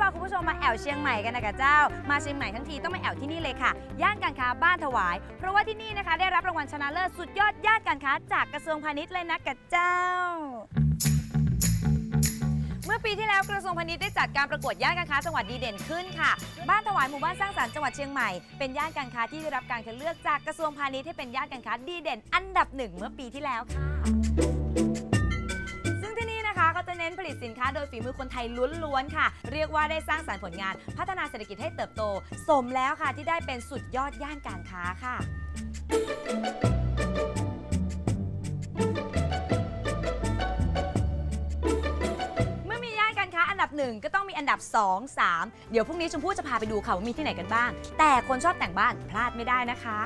พาคุณผู้ชมมาแอวเชียงใหม่กันนะกะเจ้า มาเชียงใหม่ทั้งทีต้องมาแอวที่นี่เลยค่ะ ย่านการค้าบ้านถวาย เพราะว่าที่นี่นะคะได้รับรางวัลชนะเลิศสุดยอดย่านการค้าจากกระทรวงพาณิชย์เลยนะกะเจ้า เมื่อปีที่แล้วกระทรวงพาณิชย์ได้จัดการประกวดย่านการค้าจังหวัดดีเด่นขึ้นค่ะ บ้านถวายหมู่บ้านสร้างสรรค์จังหวัดเชียงใหม่ เป็นย่านการค้าที่ได้รับการคัดเลือกจากกระทรวงพาณิชย์ให้เป็นย่านการค้าดีเด่น อันดับหนึ่งเมื่อปีที่แล้วค่ะ สินค้าโดยฝีมือคนไทยล้วนๆค่ะ เรียกว่าได้สร้างสรรค์ผลงาน พัฒนาเศรษฐกิจให้เติบโต สมแล้วค่ะที่ได้เป็นสุดยอดย่านการค้าค่ะเมื่อมีย่านการค้าอันดับหนึ่งก็ต้องมีอันดับ 2 3 เดี๋ยวพรุ่งนี้ชมพู่จะพาไปดูค่ะว่ามีที่ไหนกันบ้าง แต่คนชอบแต่งบ้านพลาดไม่ได้นะคะ